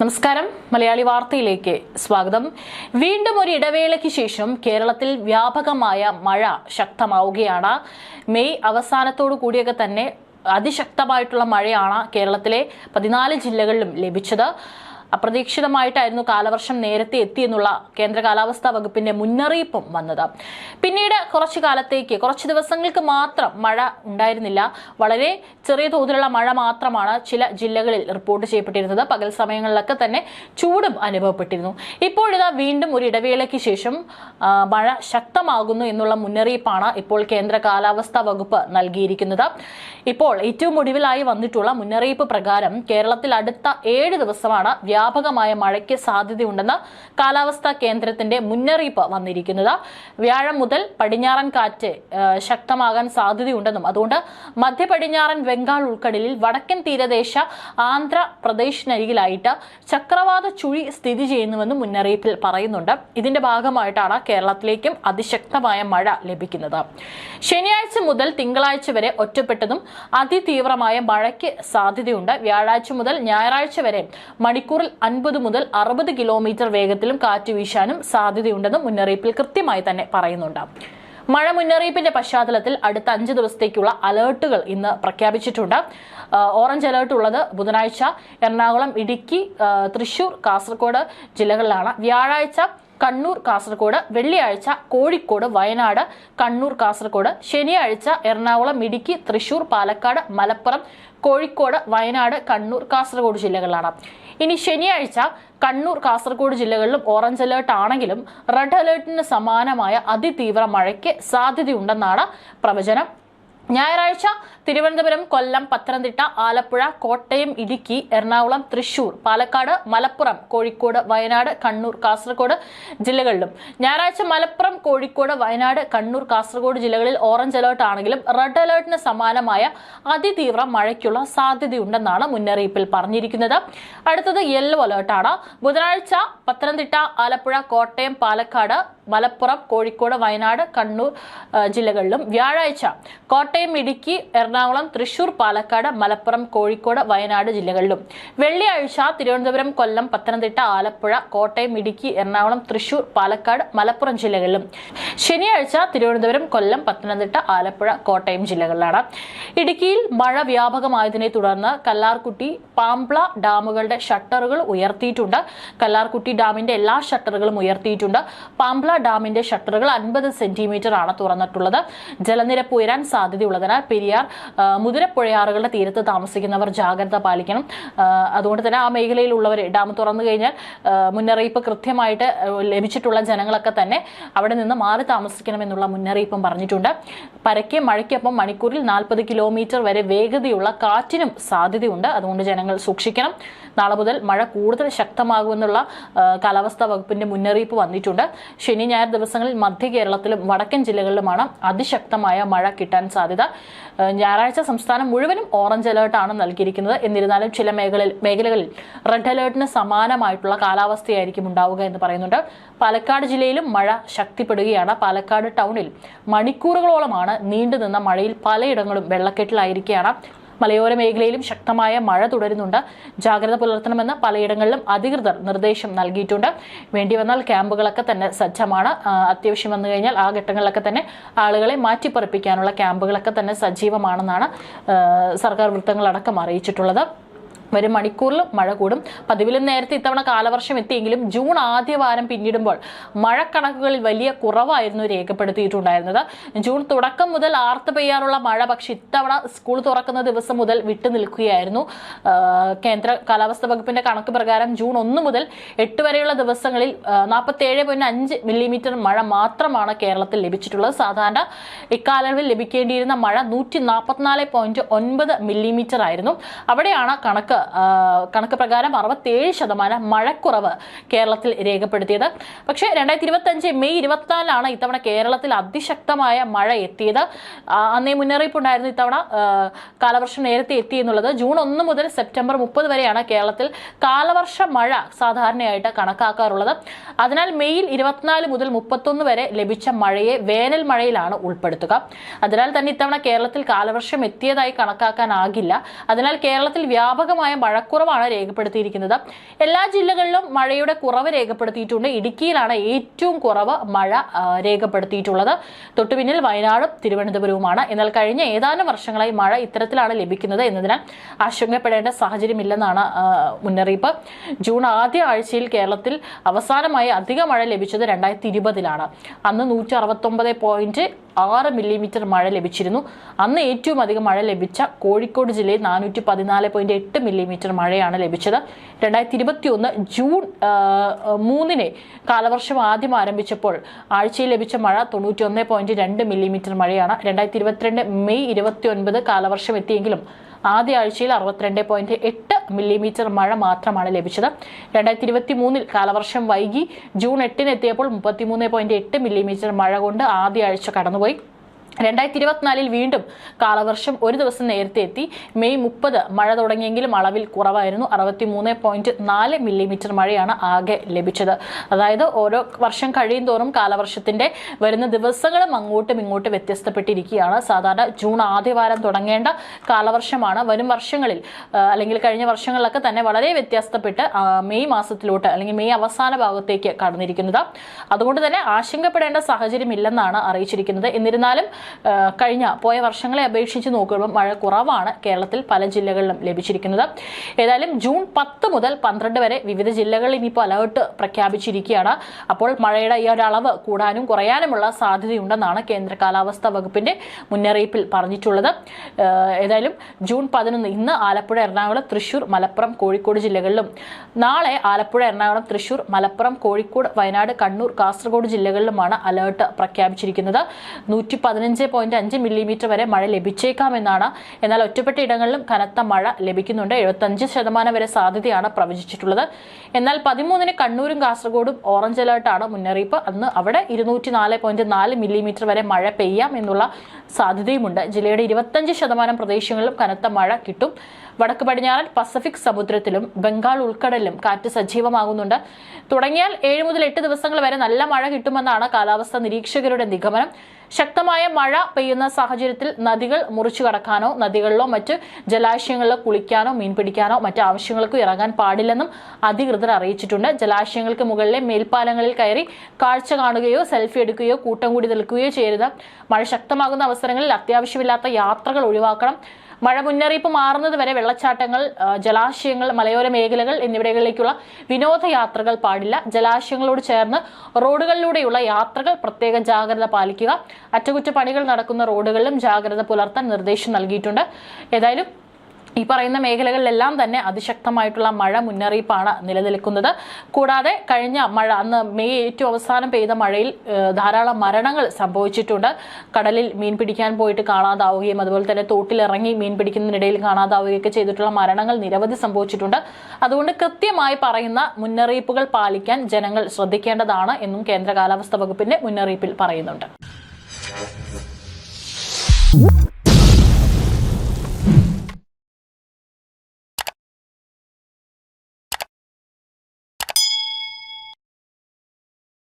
നമസ്കാരം. മലയാളി വാർത്തയിലേക്ക് സ്വാഗതം. വീണ്ടും ഒരു ഇടവേളയ്ക്ക് ശേഷം കേരളത്തിൽ വ്യാപകമായ മഴ ശക്തമാവുകയാണ്. മെയ് അവസാനത്തോടു കൂടിയൊക്കെ തന്നെ അതിശക്തമായിട്ടുള്ള മഴയാണ് കേരളത്തിലെ പതിനാല് ജില്ലകളിലും ലഭിച്ചത്. അപ്രതീക്ഷിതമായിട്ടായിരുന്നു കാലവർഷം നേരത്തെ എത്തിയെന്നുള്ള കേന്ദ്ര കാലാവസ്ഥാ വകുപ്പിന്റെ മുന്നറിയിപ്പും വന്നത്. പിന്നീട് കുറച്ചു കാലത്തേക്ക് കുറച്ച് ദിവസങ്ങൾക്ക് മാത്രം മഴ ഉണ്ടായിരുന്നില്ല. വളരെ ചെറിയ തോതിലുള്ള മഴ മാത്രമാണ് ചില ജില്ലകളിൽ റിപ്പോർട്ട് ചെയ്യപ്പെട്ടിരുന്നത്. പകൽ സമയങ്ങളിലൊക്കെ തന്നെ ചൂടും അനുഭവപ്പെട്ടിരുന്നു. ഇപ്പോഴിതാ വീണ്ടും ഒരു ഇടവേളയ്ക്ക് ശേഷം മഴ ശക്തമാകുന്നു എന്നുള്ള മുന്നറിയിപ്പാണ് ഇപ്പോൾ കേന്ദ്ര കാലാവസ്ഥാ വകുപ്പ് നൽകിയിരിക്കുന്നത്. ഇപ്പോൾ ഏറ്റവും ഒടുവിലായി വന്നിട്ടുള്ള മുന്നറിയിപ്പ് പ്രകാരം കേരളത്തിൽ അടുത്ത ഏഴ് ദിവസമാണ് വ്യാപകമായ മഴയ്ക്ക് സാധ്യതയുണ്ടെന്ന് കാലാവസ്ഥാ കേന്ദ്രത്തിന്റെ മുന്നറിയിപ്പ് വന്നിരിക്കുന്നത്. വ്യാഴം മുതൽ പടിഞ്ഞാറൻ കാറ്റ് ശക്തമാകാൻ സാധ്യതയുണ്ടെന്നും അതുകൊണ്ട് മധ്യ പടിഞ്ഞാറൻ ബംഗാൾ ഉൾക്കടലിൽ വടക്കൻ തീരദേശ ആന്ധ്രാപ്രദേശിനരികിലായിട്ട് ചക്രവാത ചുഴി സ്ഥിതി ചെയ്യുന്നുവെന്നും മുന്നറിയിപ്പിൽ പറയുന്നുണ്ട്. ഇതിന്റെ ഭാഗമായിട്ടാണ് കേരളത്തിലേക്കും അതിശക്തമായ മഴ ലഭിക്കുന്നത്. ശനിയാഴ്ച മുതൽ തിങ്കളാഴ്ച വരെ ഒറ്റപ്പെട്ടതും അതിതീവ്രമായ മഴയ്ക്ക് സാധ്യതയുണ്ട്. വ്യാഴാഴ്ച മുതൽ ഞായറാഴ്ച വരെ മണിക്കൂറിൽ അൻപത് മുതൽ അറുപത് കിലോമീറ്റർ വേഗത്തിലും കാറ്റ് വീശാനും സാധ്യതയുണ്ടെന്നും മുന്നറിയിപ്പിൽ കൃത്യമായി തന്നെ പറയുന്നുണ്ട്. മഴ മുന്നറിയിപ്പിന്റെ പശ്ചാത്തലത്തിൽ അടുത്ത അഞ്ച് ദിവസത്തേക്കുള്ള അലേർട്ടുകൾ ഇന്ന് പ്രഖ്യാപിച്ചിട്ടുണ്ട്. ഓറഞ്ച് അലേർട്ട് ഉള്ളത് ബുധനാഴ്ച എറണാകുളം ഇടുക്കി തൃശൂർ കാസർഗോഡ് ജില്ലകളിലാണ്. വ്യാഴാഴ്ച കണ്ണൂർ കാസർഗോഡ് വെള്ളിയാഴ്ച കോഴിക്കോട് വയനാട് കണ്ണൂർ കാസർഗോഡ് ശനിയാഴ്ച എറണാകുളം ഇടുക്കി തൃശൂർ പാലക്കാട് മലപ്പുറം കോഴിക്കോട് വയനാട് കണ്ണൂർ കാസർഗോഡ് ജില്ലകളിലാണ്. ഇനി ശനിയാഴ്ച കണ്ണൂർ കാസർഗോഡ് ജില്ലകളിലും ഓറഞ്ച് അലേർട്ട് ആണെങ്കിലും റെഡ് അലേർട്ടിന് സമാനമായ അതിതീവ്ര മഴയ്ക്ക് സാധ്യതയുണ്ടെന്നാണ് പ്രവചനം. ഞായറാഴ്ച തിരുവനന്തപുരം കൊല്ലം പത്തനംതിട്ട ആലപ്പുഴ കോട്ടയം ഇടുക്കി എറണാകുളം തൃശൂർ പാലക്കാട് മലപ്പുറം കോഴിക്കോട് വയനാട് കണ്ണൂർ കാസർഗോഡ് ജില്ലകളിലും. ഞായറാഴ്ച മലപ്പുറം കോഴിക്കോട് വയനാട് കണ്ണൂർ കാസർഗോഡ് ജില്ലകളിൽ ഓറഞ്ച് അലേർട്ട് ആണെങ്കിലും റെഡ് അലേർട്ടിന് സമാനമായ അതിതീവ്ര മഴയ്ക്കുള്ള സാധ്യതയുണ്ടെന്നാണ് മുന്നറിയിപ്പിൽ പറഞ്ഞിരിക്കുന്നത്. അടുത്തത് യെല്ലോ അലേർട്ടാണ്. ബുധനാഴ്ച പത്തനംതിട്ട ആലപ്പുഴ കോട്ടയം പാലക്കാട് മലപ്പുറം കോഴിക്കോട് വയനാട് കണ്ണൂർ ജില്ലകളിലും വ്യാഴാഴ്ച കോട്ടയം ഇടുക്കി എറണാകുളം തൃശൂർ പാലക്കാട് മലപ്പുറം കോഴിക്കോട് വയനാട് ജില്ലകളിലും. വെള്ളിയാഴ്ച തിരുവനന്തപുരം കൊല്ലം പത്തനംതിട്ട ആലപ്പുഴ കോട്ടയം ഇടുക്കി എറണാകുളം തൃശൂർ പാലക്കാട് മലപ്പുറം ജില്ലകളിലും. ശനിയാഴ്ച തിരുവനന്തപുരം കൊല്ലം പത്തനംതിട്ട ആലപ്പുഴ കോട്ടയം ജില്ലകളിലാണ്. ഇടുക്കിയിൽ മഴ വ്യാപകമായതിനെ തുടർന്ന് കല്ലാർകുട്ടി പാംപ്ല ഡാമുകളുടെ ഷട്ടറുകൾ ഉയർത്തിയിട്ടുണ്ട്. കല്ലാർകുട്ടി ഡാമിന്റെ എല്ലാ ഷട്ടറുകളും ഉയർത്തിയിട്ടുണ്ട്. പാംപ്ല ഡാമിന്റെ ഷട്ടറുകൾ അൻപത് സെന്റിമീറ്റർ ആണ് തുറന്നിട്ടുള്ളത്. ജലനിരപ്പ് ഉയരാൻ സാധ്യതയുള്ളതിനാൽ പെരിയാർ മുതിരപ്പുഴയാറുകളുടെ തീരത്ത് താമസിക്കുന്നവർ ജാഗ്രത പാലിക്കണം. അതുകൊണ്ട് തന്നെ ആ മേഖലയിലുള്ളവർ ഡാം തുറന്നു കഴിഞ്ഞാൽ മുന്നറിയിപ്പ് കൃത്യമായിട്ട് ലഭിച്ചിട്ടുള്ള ജനങ്ങളൊക്കെ തന്നെ അവിടെ നിന്ന് മാറി താമസിക്കണമെന്നുള്ള മുന്നറിയിപ്പും പറഞ്ഞിട്ടുണ്ട്. പരക്കെ മഴയ്ക്കൊപ്പം മണിക്കൂറിൽ നാൽപ്പത് കിലോമീറ്റർ വരെ വേഗതയുള്ള കാറ്റിനും സാധ്യതയുണ്ട്. അതുകൊണ്ട് ജനങ്ങൾ സൂക്ഷിക്കണം. നാളെ മുതൽ മഴ കൂടുതൽ ശക്തമാകുമെന്നുള്ള കാലാവസ്ഥാ വകുപ്പിന്റെ മുന്നറിയിപ്പ് വന്നിട്ടുണ്ട്. ശനി ഞായർ ദിവസങ്ങളിൽ മധ്യ കേരളത്തിലും വടക്കൻ ജില്ലകളിലുമാണ് അതിശക്തമായ മഴ കിട്ടാൻ സാധ്യത ആ, ഞായറാഴ്ച സംസ്ഥാനം മുഴുവനും ഓറഞ്ച് അലേർട്ടാണ് നൽകിയിരിക്കുന്നത്. എന്നിരുന്നാലും ചില മേഖലയിൽ മേഖലകളിൽ റെഡ് അലേർട്ടിന് സമാനമായിട്ടുള്ള കാലാവസ്ഥയായിരിക്കും ഉണ്ടാവുക എന്ന് പറയുന്നുണ്ട്. പാലക്കാട് ജില്ലയിലും മഴ ശക്തിപ്പെടുകയാണ്. പാലക്കാട് ടൗണിൽ മണിക്കൂറുകളോളമാണ് നീണ്ടുനിന്ന മഴയിൽ പലയിടങ്ങളും വെള്ളക്കെട്ടിലായിരിക്കുകയാണ്. മലയോര മേഖലയിലും ശക്തമായ മഴ തുടരുന്നുണ്ട്. ജാഗ്രത പുലർത്തണമെന്ന് പലയിടങ്ങളിലും അധികൃതർ നിർദ്ദേശം നൽകിയിട്ടുണ്ട്. വേണ്ടി വന്നാൽ ക്യാമ്പുകളൊക്കെ തന്നെ സജ്ജമാണ്. അത്യാവശ്യം വന്നു കഴിഞ്ഞാൽ ആ ഘട്ടങ്ങളിലൊക്കെ തന്നെ ആളുകളെ മാറ്റിപ്പറപ്പിക്കാനുള്ള ക്യാമ്പുകളൊക്കെ തന്നെ സജീവമാണെന്നാണ് സർക്കാർ വൃത്തങ്ങളടക്കം അറിയിച്ചിട്ടുള്ളത്. വരും മണിക്കൂറിൽ മഴ കൂടും. പതിവിലും നേരത്തെ ഇത്തവണ കാലവർഷം എത്തിയെങ്കിലും ജൂൺ ആദ്യ വാരം പിന്നിടുമ്പോൾ മഴക്കണക്കുകളിൽ വലിയ കുറവായിരുന്നു രേഖപ്പെടുത്തിയിട്ടുണ്ടായിരുന്നത്. ജൂൺ തുടക്കം മുതൽ ആർത്ത് പെയ്യാറുള്ള മഴ പക്ഷെ ഇത്തവണ സ്കൂൾ തുറക്കുന്ന ദിവസം മുതൽ വിട്ടു നിൽക്കുകയായിരുന്നു. കേന്ദ്ര കാലാവസ്ഥാ വകുപ്പിന്റെ കണക്ക് പ്രകാരം ജൂൺ ഒന്ന് മുതൽ എട്ട് വരെയുള്ള ദിവസങ്ങളിൽ നാൽപ്പത്തി ഏഴ് പോയിന്റ് അഞ്ച് മില്ലിമീറ്റർ മഴ മാത്രമാണ് കേരളത്തിൽ ലഭിച്ചിട്ടുള്ളത്. സാധാരണ ഇക്കാലയളവിൽ ലഭിക്കേണ്ടിയിരുന്ന മഴ നൂറ്റി നാൽപ്പത്തിനാല് പോയിന്റ് ഒൻപത് മില്ലിമീറ്റർ ആയിരുന്നു. അവിടെയാണ് കണക്ക് കണക്ക് പ്രകാരം അറുപത്തേഴ് ശതമാനം മഴക്കുറവ് കേരളത്തിൽ രേഖപ്പെടുത്തിയത്. പക്ഷേ രണ്ടായിരത്തി ഇരുപത്തി അഞ്ച് മെയ് ഇരുപത്തിനാലിലാണ് ഇത്തവണ കേരളത്തിൽ അതിശക്തമായ മഴ എത്തിയത്. അന്നേ മുന്നറിയിപ്പ് ഉണ്ടായിരുന്നു ഇത്തവണ കാലവർഷം നേരത്തെ എത്തി എന്നുള്ളത്. ജൂൺ ഒന്ന് മുതൽ സെപ്റ്റംബർ മുപ്പത് വരെയാണ് കേരളത്തിൽ കാലവർഷ മഴ സാധാരണയായിട്ട് കണക്കാക്കാറുള്ളത്. അതിനാൽ മെയ്യിൽ ഇരുപത്തിനാല് മുതൽ മുപ്പത്തൊന്ന് വരെ ലഭിച്ച മഴയെ വേനൽ മഴയിലാണ് ഉൾപ്പെടുത്തുക. അതിനാൽ തന്നെ ഇത്തവണ കേരളത്തിൽ കാലവർഷം എത്തിയതായി കണക്കാക്കാനാകില്ല. അതിനാൽ കേരളത്തിൽ വ്യാപകമായ ശക്തമായ മഴക്കുറവാണ് രേഖപ്പെടുത്തിയിരിക്കുന്നത്. എല്ലാ ജില്ലകളിലും മഴയുടെ കുറവ് രേഖപ്പെടുത്തിയിട്ടുണ്ട്. ഇടുക്കിയിലാണ് ഏറ്റവും കുറവ് മഴ രേഖപ്പെടുത്തിയിട്ടുള്ളത്. തൊട്ടുപിന്നിൽ വയനാടും തിരുവനന്തപുരവുമാണ്. എന്നാൽ കഴിഞ്ഞ ഏതാനും വർഷങ്ങളായി മഴ ഇത്തരത്തിലാണ് ലഭിക്കുന്നത് എന്നതിനാൽ ആശങ്കപ്പെടേണ്ട സാഹചര്യമില്ലെന്നാണ് മുന്നറിയിപ്പ്. ജൂൺ ആദ്യ ആഴ്ചയിൽ കേരളത്തിൽ അവസാനമായി അധിക മഴ ലഭിച്ചത് രണ്ടായിരത്തി ഇരുപതിലാണ്. അന്ന് നൂറ്റി അറുപത്തൊമ്പത് പോയിന്റ് ആറ് മില്ലിമീറ്റർ മഴ ലഭിച്ചിരുന്നു. അന്ന് ഏറ്റവും അധികം മഴ ലഭിച്ച കോഴിക്കോട് ജില്ലയിൽ നാനൂറ്റി പതിനാല് പോയിന്റ് എട്ട് മില്ലിമീറ്റർ മഴയാണ് ലഭിച്ചത്. രണ്ടായിരത്തി ഇരുപത്തി ഒന്ന് ജൂൺ മൂന്നിന് കാലവർഷം ആദ്യം ആരംഭിച്ചപ്പോൾ ആഴ്ചയിൽ ലഭിച്ച മഴ തൊണ്ണൂറ്റി ഒന്ന് പോയിന്റ് രണ്ട് മില്ലിമീറ്റർ മഴയാണ്. രണ്ടായിരത്തി ഇരുപത്തിരണ്ട് മെയ് ഇരുപത്തി ഒൻപത് കാലവർഷം എത്തിയെങ്കിലും ആദ്യ ആഴ്ചയിൽ അറുപത്തിരണ്ട് പോയിന്റ് എട്ട് മില്ലിമീറ്റർ മഴ മാത്രമാണ് ലഭിച്ചത്. രണ്ടായിരത്തി ഇരുപത്തി മൂന്നിൽ കാലവർഷം വൈകി ജൂൺ എട്ടിന് എത്തിയപ്പോൾ മുപ്പത്തിമൂന്ന് പോയിന്റ് എട്ട് മില്ലിമീറ്റർ മഴ കൊണ്ട് ആദ്യ ആഴ്ച കടന്നുപോയി. രണ്ടായിരത്തി ഇരുപത്തിനാലിൽ വീണ്ടും കാലവർഷം ഒരു ദിവസം നേരത്തെ എത്തി. മെയ് മുപ്പത് മഴ തുടങ്ങിയെങ്കിലും അളവിൽ കുറവായിരുന്നു. അറുപത്തി മൂന്ന് പോയിന്റ് നാല് മില്ലിമീറ്റർ മഴയാണ് ആകെ ലഭിച്ചത്. അതായത് ഓരോ വർഷം കഴിയും തോറും കാലവർഷത്തിന്റെ വരുന്ന ദിവസങ്ങളും അങ്ങോട്ടും ഇങ്ങോട്ടും വ്യത്യസ്തപ്പെട്ടിരിക്കുകയാണ്. സാധാരണ ജൂൺ ആദ്യവാരം തുടങ്ങേണ്ട കാലവർഷമാണ്. വരും വർഷങ്ങളിൽ അല്ലെങ്കിൽ കഴിഞ്ഞ വർഷങ്ങളിലൊക്കെ തന്നെ വളരെ വ്യത്യസ്തപ്പെട്ട് മെയ് മാസത്തിലോട്ട് അല്ലെങ്കിൽ മെയ് അവസാന ഭാഗത്തേക്ക് കടന്നിരിക്കുന്നത്. അതുകൊണ്ട് തന്നെ ആശങ്കപ്പെടേണ്ട സാഹചര്യമില്ലെന്നാണ് അറിയിച്ചിരിക്കുന്നത്. എന്നിരുന്നാലും കഴിഞ്ഞ പോയ വർഷങ്ങളെ അപേക്ഷിച്ച് നോക്കുമ്പോൾ മഴ കുറവാണ് കേരളത്തിൽ പല ജില്ലകളിലും ലഭിച്ചിരിക്കുന്നത്. ഏതായാലും ജൂൺ പത്ത് മുതൽ പന്ത്രണ്ട് വരെ വിവിധ ജില്ലകളിൽ ഇനിയിപ്പോൾ അലേർട്ട് പ്രഖ്യാപിച്ചിരിക്കുകയാണ്. അപ്പോൾ മഴയുടെ ഈ ഒരു അളവ് കൂടാനും കുറയാനുമുള്ള സാധ്യതയുണ്ടെന്നാണ് കേന്ദ്ര കാലാവസ്ഥാ വകുപ്പിന്റെ മുന്നറിയിപ്പിൽ പറഞ്ഞിട്ടുള്ളത്. ഏതായാലും ജൂൺ പതിനൊന്ന് ഇന്ന് ആലപ്പുഴ എറണാകുളം തൃശൂർ മലപ്പുറം കോഴിക്കോട് ജില്ലകളിലും നാളെ ആലപ്പുഴ എറണാകുളം തൃശൂർ മലപ്പുറം കോഴിക്കോട് വയനാട് കണ്ണൂർ കാസർഗോഡ് ജില്ലകളിലുമാണ് അലേർട്ട് പ്രഖ്യാപിച്ചിരിക്കുന്നത്. നൂറ്റി പതിനഞ്ച് പോയിന്റ് അഞ്ച് മില്ലിമീറ്റർ വരെ മഴ ലഭിച്ചേക്കാമെന്നാണ്. എന്നാൽ ഒറ്റപ്പെട്ട ഇടങ്ങളിലും കനത്ത മഴ ലഭിക്കുന്നുണ്ട്. എഴുപത്തഞ്ച് ശതമാനം വരെ സാധ്യതയാണ് പ്രവചിച്ചിട്ടുള്ളത്. എന്നാൽ പതിമൂന്നിന് കണ്ണൂരും കാസർഗോഡും ഓറഞ്ച് അലേർട്ടാണ് മുന്നറിയിപ്പ്. അന്ന് അവിടെ ഇരുന്നൂറ്റി നാല് പോയിന്റ് നാല് മില്ലിമീറ്റർ വരെ മഴ പെയ്യാം എന്നുള്ള സാധ്യതയുമുണ്ട്. ജില്ലയുടെ ഇരുപത്തഞ്ച് ശതമാനം പ്രദേശങ്ങളിലും കനത്ത മഴ കിട്ടും. വടക്ക് പടിഞ്ഞാറൻ പസഫിക് സമുദ്രത്തിലും ബംഗാൾ ഉൾക്കടലിലും കാറ്റ് സജീവമാകുന്നുണ്ട്. തുടങ്ങിയാൽ ഏഴ് മുതൽ എട്ട് ദിവസങ്ങൾ വരെ നല്ല മഴ കിട്ടുമെന്നാണ് കാലാവസ്ഥാ നിരീക്ഷകരുടെ നിഗമനം. ശക്തമായ മഴ പെയ്യുന്ന സാഹചര്യത്തിൽ നദികൾ മുറിച്ചു കടക്കാനോ നദികളിലോ മറ്റ് ജലാശയങ്ങളിലോ കുളിക്കാനോ മീൻ പിടിക്കാനോ മറ്റ് ആവശ്യങ്ങൾക്കോ ഇറങ്ങാൻ പാടില്ലെന്നും അധികൃതർ അറിയിച്ചിട്ടുണ്ട്. ജലാശയങ്ങൾക്ക് മുകളിലെ മേൽപ്പാലങ്ങളിൽ കയറി കാഴ്ച കാണുകയോ സെൽഫി എടുക്കുകയോ കൂട്ടം കൂടി നിൽക്കുകയോ ചെയ്യരുത്. മഴ ശക്തമാകുന്ന അവസരങ്ങളിൽ അത്യാവശ്യമില്ലാത്ത യാത്രകൾ ഒഴിവാക്കണം. മഴ മുന്നറിയിപ്പ് മാറുന്നത് വരെ വെള്ളച്ചാട്ടങ്ങൾ ജലാശയങ്ങൾ മലയോര മേഖലകൾ എന്നിവിടങ്ങളിലേക്കുള്ള വിനോദയാത്രകൾ പാടില്ല. ജലാശയങ്ങളോട് ചേർന്ന് റോഡുകളിലൂടെയുള്ള യാത്രകൾ പ്രത്യേക ജാഗ്രത പാലിക്കുക. അറ്റകുറ്റപ്പണികൾ നടക്കുന്ന റോഡുകളിലും ജാഗ്രത പുലർത്താൻ നിർദ്ദേശം നൽകിയിട്ടുണ്ട്. ഏതായാലും ഈ പറയുന്ന മേഖലകളിലെല്ലാം തന്നെ അതിശക്തമായിട്ടുള്ള മഴ മുന്നറിയിപ്പാണ് നിലനിൽക്കുന്നത്. കൂടാതെ കഴിഞ്ഞ മഴ അന്ന് മെയ് ഏറ്റവും അവസാനം പെയ്ത മഴയിൽ ധാരാളം മരണങ്ങൾ സംഭവിച്ചിട്ടുണ്ട്. കടലിൽ മീൻ പിടിക്കാൻ പോയിട്ട് കാണാതാവുകയും അതുപോലെ തന്നെ തോട്ടിലിറങ്ങി മീൻ പിടിക്കുന്നതിനിടയിൽ കാണാതാവുകയൊക്കെ ചെയ്തിട്ടുള്ള മരണങ്ങൾ നിരവധി സംഭവിച്ചിട്ടുണ്ട്. അതുകൊണ്ട് കൃത്യമായി പറയുന്ന മുന്നറിയിപ്പുകൾ പാലിക്കാൻ ജനങ്ങൾ ശ്രദ്ധിക്കേണ്ടതാണ് എന്നും കേന്ദ്ര കാലാവസ്ഥാ വകുപ്പിന്റെ മുന്നറിയിപ്പിൽ പറയുന്നുണ്ട്.